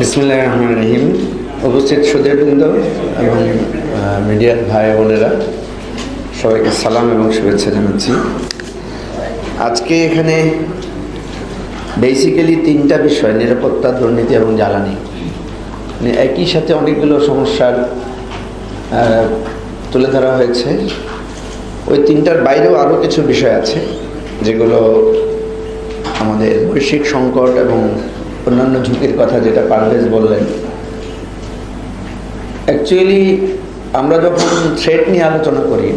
বিসমুল্লাহ রহমান রহিম উপস্থিত সুদীবৃন্দ এবং মিডিয়ার ভাই বোনেরা, সবাইকে সালাম এবং শুভেচ্ছা জানাচ্ছি। আজকে এখানে বেসিক্যালি তিনটা বিষয়, নিরাপত্তা, দুর্নীতি এবং জ্বালানি। মানে একই সাথে অনেকগুলো সমস্যার তুলে ধরা হয়েছে। ওই তিনটার বাইরেও আরও কিছু বিষয় আছে, যেগুলো আমাদের বৈশ্বিক সংকট এবং অন্যান্য ঝুঁকির কথা যেটা পারভেজ বললেন। অ্যাকচুয়ালি আমরা যখন থ্রেট নিয়ে আলোচনা করি,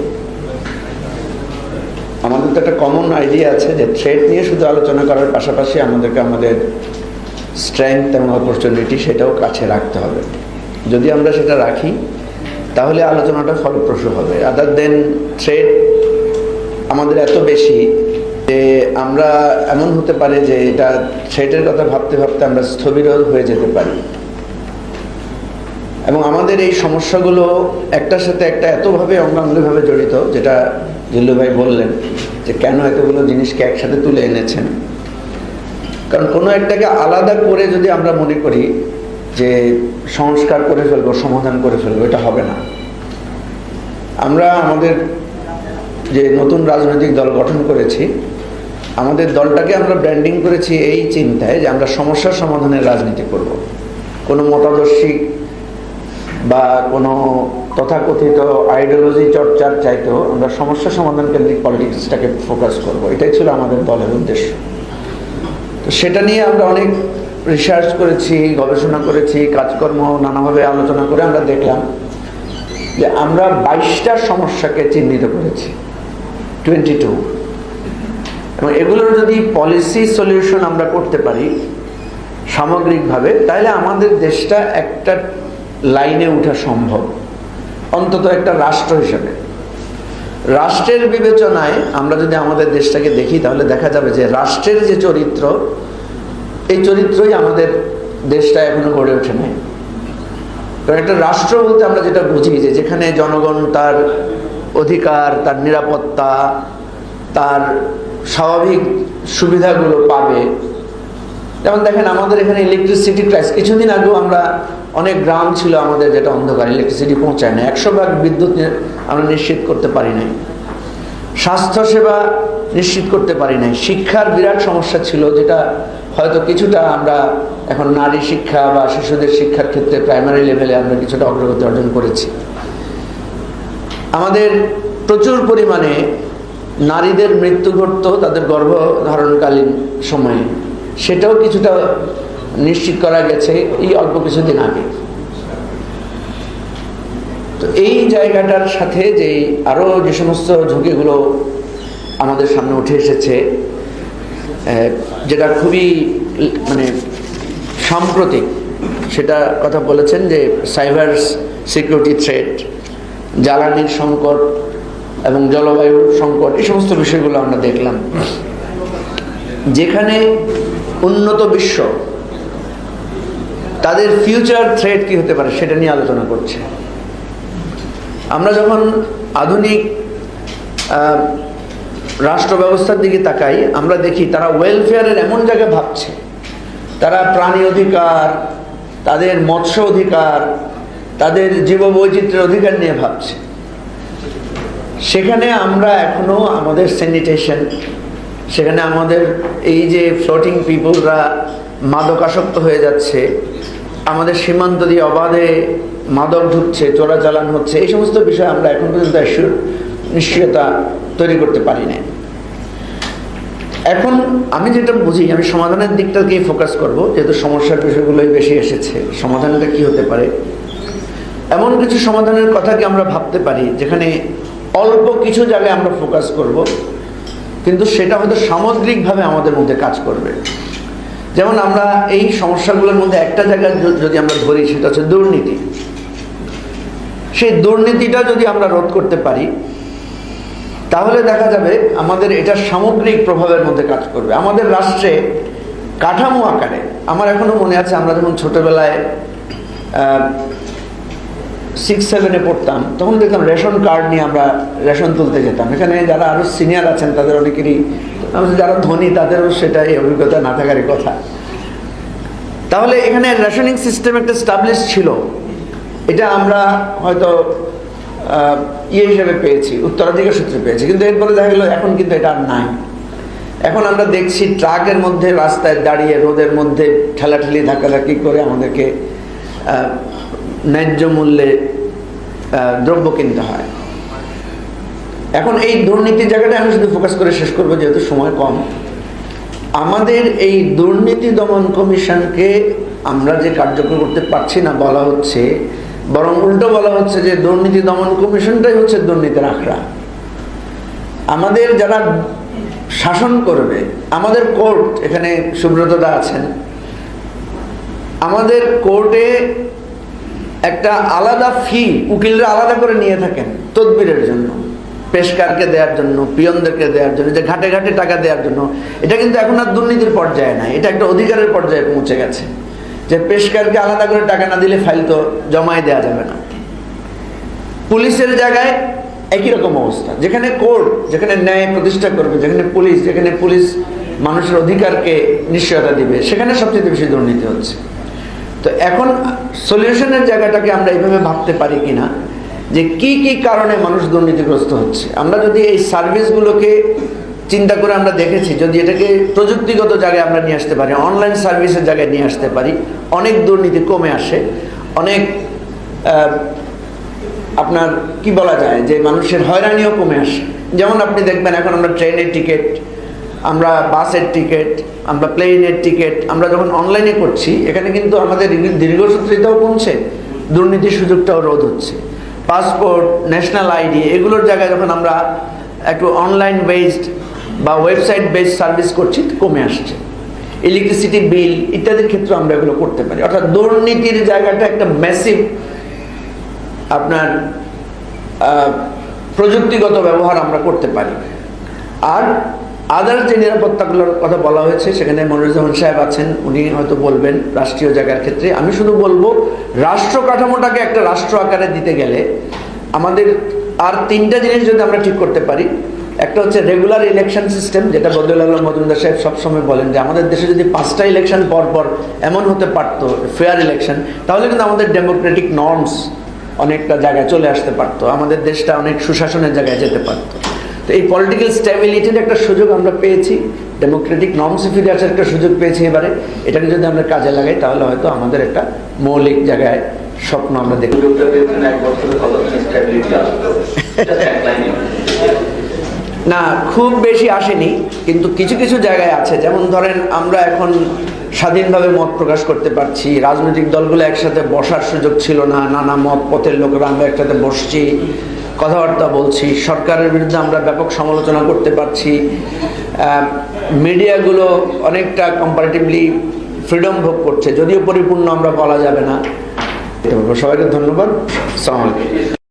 আমাদের তো একটা কমন আইডিয়া আছে যে থ্রেট নিয়ে শুধু আলোচনা করার পাশাপাশি আমাদেরকে আমাদের স্ট্রেংথ এবং অপরচুনিটি সেটাও কাছে রাখতে হবে। যদি আমরা সেটা রাখি, তাহলে আলোচনাটা ফলপ্রসূ হবে। আদার দেন থ্রেট আমাদের এত বেশি যে আমরা এমন হতে পারে যে এটা থ্রেটের কথা ভাবতে ভাবতে আমরা স্থবির হয়ে যেতে পারি। এবং আমাদের এই সমস্যাগুলো একটার সাথে একটা এতভাবে অঙ্গাঙ্গিভাবে জড়িত, যেটা জিল্লু ভাই বললেন, যে কেন এতগুলো জিনিসকে একসাথে তুলে এনেছেন। কারণ কোনো একটাকে আলাদা করে যদি আমরা মনে করি যে সংস্কার করে ফেলব, সমাধান করে ফেলব, এটা হবে না। আমরা আমাদের যে নতুন রাজনৈতিক দল গঠন করেছি আমাদের দলটাকে আমরা ব্র্যান্ডিং করেছি এই চিন্তায় যে আমরা সমস্যার সমাধানের রাজনীতি করব। কোনো মতাদর্শী বা কোনো তথাকথিত আইডিওলজি চর্চার চাইতেও আমরা সমস্যা সমাধান কেন্দ্রিক পলিটিক্সটাকে ফোকাস করব। এটাই ছিল আমাদের দলের উদ্দেশ্য। তো সেটা নিয়ে আমরা অনেক রিসার্চ করেছি, গবেষণা করেছি, কাজকর্ম নানাভাবে আলোচনা করে আমরা দেখলাম যে আমরা বাইশটা সমস্যাকে চিহ্নিত করেছি। টোয়েন্টি টু এবং এগুলোর যদি পলিসি সলিউশন আমরা করতে পারি, সামগ্রিকভাবে, তাহলে আমাদের দেশটা একটা লাইনে ওঠা সম্ভব। অন্তত একটা রাষ্ট্র হিসেবে। রাষ্ট্রের বিবেচনায় আমরা যদি আমাদের দেশটাকে দেখি, তাহলে দেখা যাবে যে রাষ্ট্রের যে চরিত্র, এই চরিত্রই আমাদের দেশটা এখনও গড়ে ওঠে নাই কারণ একটা রাষ্ট্র বলতে আমরা যেটা বুঝি, যে যেখানে জনগণ তার অধিকার, তার নিরাপত্তা, তার স্বাভাবিক সুবিধাগুলো পাবে। যেমন দেখেন, আমাদের এখানে ইলেকট্রিসিটি ক্রাইস কিছুদিন আগেও আমরা অনেক গ্রাম ছিল আমাদের যেটা অন্ধকার ইলেকট্রিসিটি পৌঁছায় না। একশো ভাগ বিদ্যুৎ আমরা নিশ্চিত করতে পারি নাই। স্বাস্থ্যসেবা নিশ্চিত করতে পারি নাই। শিক্ষার বিরাট সমস্যা ছিল, যেটা হয়তো কিছুটা আমরা এখন নারী শিক্ষা বা শিশুদের শিক্ষার ক্ষেত্রে প্রাইমারি লেভেলে আমরা কিছুটা অগ্রগতি অর্জন করেছি। আমাদের প্রচুর পরিমাণে নারীদের মৃত্যু ঘটতো তাদের গর্ভধারণকালীন সময়ে। সেটাও কিছুটা নিশ্চিত করা গেছে এই অল্প কিছুদিন আগে। তো এই জায়গাটার সাথে যে আরও যে সমস্ত ঝুঁকিগুলো আমাদের সামনে উঠে এসেছে যেটা খুবই মানে সাম্প্রতিক সেটা কথা বলেছেন যে সাইবার সিকিউরিটি থ্রেট, জ্বালানির সংকট এবং জলবায়ু সংকট, এই সমস্ত বিষয়গুলো আমরা দেখলাম। যেখানে উন্নত বিশ্ব, তাদের ফিউচার থ্রেট কি হতে পারে সেটা নিয়ে আলোচনা করছে। আমরা যখন আধুনিক রাষ্ট্র ব্যবস্থার দিকে তাকাই, আমরা দেখি তারা ওয়েলফেয়ারের এমন জায়গায় ভাবছে। তারা প্রাণী অধিকার, তাদের মৎস্য অধিকার, তাদের জীববৈচিত্র্যের অধিকার নিয়ে ভাবছে। সেখানে আমরা এখনও আমাদের স্যানিটেশন সেখানে আমাদের এই যে ফ্লোটিং পিপলরা মাদকাসক্ত হয়ে যাচ্ছে, আমাদের সীমান্ত দিয়ে অবাধে মাদক ঢুকছে, চোরাচালান হচ্ছে, এই সমস্ত বিষয় আমরা এখন পর্যন্ত নিশ্চয়তা তৈরি করতে পারি না এখন আমি যেটা বুঝি, আমি সমাধানের দিকটাকেই ফোকাস করব, যেহেতু সমস্যার বিষয়গুলোই বেশি এসেছে, সমাধানটা কি হতে পারে? এমন কিছু সমাধানের কথা কি আমরা ভাবতে পারি, যেখানে অল্প কিছু জায়গায় আমরা ফোকাস করব, কিন্তু সেটা হয়তো সামগ্রিকভাবে আমাদের মধ্যে কাজ করবে। যেমন আমরা এই সমস্যাগুলোর মধ্যে একটা জায়গায় যদি আমরা ধরি, সেটা হচ্ছে দুর্নীতি। সেই দুর্নীতিটা যদি আমরা রোধ করতে পারি, তাহলে দেখা যাবে আমাদের এটা সামগ্রিক প্রভাবের মধ্যে কাজ করবে। আমাদের রাষ্ট্রে কাঠামো আকারে, আমার এখনও মনে আছে, আমরা যখন ছোটবেলায় সিক্স সেভেনে পড়তাম, তখন দেখতাম রেশন কার্ড নিয়ে আমরা রেশন তুলতে যেতাম। এখানে যারা আরও সিনিয়র আছেন, তাদের অনেকেরই যারা ধনী, তাদেরও সেটা এই অভিজ্ঞতা না থাকারই কথা। তাহলে এখানে রেশনিং সিস্টেম একটা স্টাবলিশ ছিল। এটা আমরা হয়তো ইয়ে হিসেবে পেয়েছি, উত্তরাধিকার সূত্রে পেয়েছি। কিন্তু এরপরে দেখা গেলো, এখন কিন্তু এটা আর নাই। এখন আমরা দেখছি ট্রাকের মধ্যে, রাস্তায় দাঁড়িয়ে, রোদের মধ্যে ঠেলাঠেলি, ধাক্কাধাক্কি করে আমাদেরকে ন্যায্য মূল্যে দ্রব্য কিনতে হয়। এখন এই দুর্নীতির জায়গাটা আমি শুধু ফোকাস করে শেষ করব, যেহেতু সময় কম। আমাদের এই দুর্নীতি দমন কমিশনকে আমরা যে কার্যকর করতে পারছি না বলা হচ্ছে, বরং উল্টো বলা হচ্ছে যে দুর্নীতি দমন কমিশনটাই হচ্ছে দুর্নীতির আখড়া। আমাদের যারা শাসন করবে, আমাদের কোর্ট, এখানে সুব্রতদা আছেন, আমাদের কোর্টে একটা আলাদা ফি উকিলরা আলাদা করে নিয়ে থাকেন তদবিরের জন্য, পেশকারকে দেওয়ার জন্য, পিয়নদেরকে দেওয়ার জন্য যে ঘাটে ঘাটে টাকা দেওয়ার জন্য, এটা কিন্তু এখন আর দুর্নীতির পর্যায়ে নাই, এটা একটা অধিকারের পর্যায়ে পৌঁছে গেছে। যে পেশকারকে আলাদা করে টাকা না দিলে ফাইল তো জমায় দেওয়া যাবে না। পুলিশের জায়গায় একই রকম অবস্থা, যেখানে কোর্ট যেখানে ন্যায় প্রতিষ্ঠা করবে, যেখানে পুলিশ যেখানে পুলিশ মানুষের অধিকারকে নিশ্চয়তা দিবে, সেখানে সবচেয়ে বেশি দুর্নীতি হচ্ছে। তো এখন সলিউশনের জায়গাটাকে আমরা এইভাবে ভাবতে পারি কিনা, যে কি কি কারণে মানুষ দুর্নীতিগ্রস্ত হচ্ছে? আমরা যদি এই সার্ভিসগুলোকে চিন্তা করে আমরা দেখেছি, যদি এটাকে প্রযুক্তিগত জায়গায় আমরা নিয়ে আসতে পারি, অনলাইন সার্ভিসের জায়গায় নিয়ে আসতে পারি, অনেক দুর্নীতি কমে আসে, অনেক আপনার কি বলা যায়, যে মানুষের হয়রানিও কমে আসে। যেমন আপনি দেখবেন, এখন আমরা ট্রেনের টিকিট আমরা বাসের টিকিট, আমরা প্লেনের টিকিট, আমরা যখন অনলাইনে করছি, এখানে কিন্তু আমাদের দীর্ঘ- দীর্ঘসূত্রিতাও কমছে দুর্নীতির সুযোগটাও রোধ হচ্ছে। পাসপোর্ট ন্যাশনাল আইডি এগুলোর জায়গায় যখন আমরা একটু অনলাইন বেসড বা ওয়েবসাইট বেসড সার্ভিস করছি, কমে আসছে। ইলেকট্রিসিটি বিল ইত্যাদির ক্ষেত্রে আমরা এগুলো করতে পারি। অর্থাৎ দুর্নীতির জায়গাটা একটা ম্যাসিভ আপনার প্রযুক্তিগত ব্যবহার আমরা করতে পারি। আর আদার যে নিরাপত্তাগুলোর কথা বলা হয়েছে, সেখানে মনিরুজ্জামান সাহেব আছেন, উনি হয়তো বলবেন রাষ্ট্রীয় জায়গার ক্ষেত্রে। আমি শুধু বলব, রাষ্ট্র কাঠামোটাকে একটা রাষ্ট্র আকারে দিতে গেলে আমাদের আর তিনটা জিনিস যদি আমরা ঠিক করতে পারি, একটা হচ্ছে রেগুলার ইলেকশন সিস্টেম যেটা বদুল আলম, মজুমদার সাহেব সবসময় বলেন যে আমাদের দেশে যদি পাঁচটা ইলেকশন পর পর এমন হতে পারতো ফেয়ার ইলেকশন তাহলে কিন্তু আমাদের ডেমোক্রেটিক নর্মস অনেকটা জায়গায় চলে আসতে পারতো, আমাদের দেশটা অনেক সুশাসনের জায়গায় যেতে পারতো। তো এই পলিটিক্যাল স্ট্যাবিলিটির একটা সুযোগ আমরা পেয়েছি ডেমোক্রেটিক নর্মসে ফিরে আসার একটা সুযোগ পেয়েছি এবারে। এটাকে যদি আমরা কাজে লাগাই তাহলে হয়তো আমাদের একটা মৌলিক জায়গায় স্বপ্ন আমরা লাইনে। না খুব বেশি আসেনি কিন্তু কিছু কিছু জায়গায় আছে। যেমন ধরেন আমরা এখন স্বাধীনভাবে মত প্রকাশ করতে পারছি রাজনৈতিক দলগুলো একসাথে বসার সুযোগ ছিল না নানা মত পথের লোকেরা আমরা একসাথে বসছি। কথাবার্তা বলছি, সরকারের বিরুদ্ধে আমরা ব্যাপক সমালোচনা করতে পারছি মিডিয়াগুলো অনেকটা কম্পারেটিভলি ফ্রিডম ভোগ করছে, যদিও পরিপূর্ণ আমরা বলা যাবে না। সবাইকে ধন্যবাদ। সালাম আলাইকুম।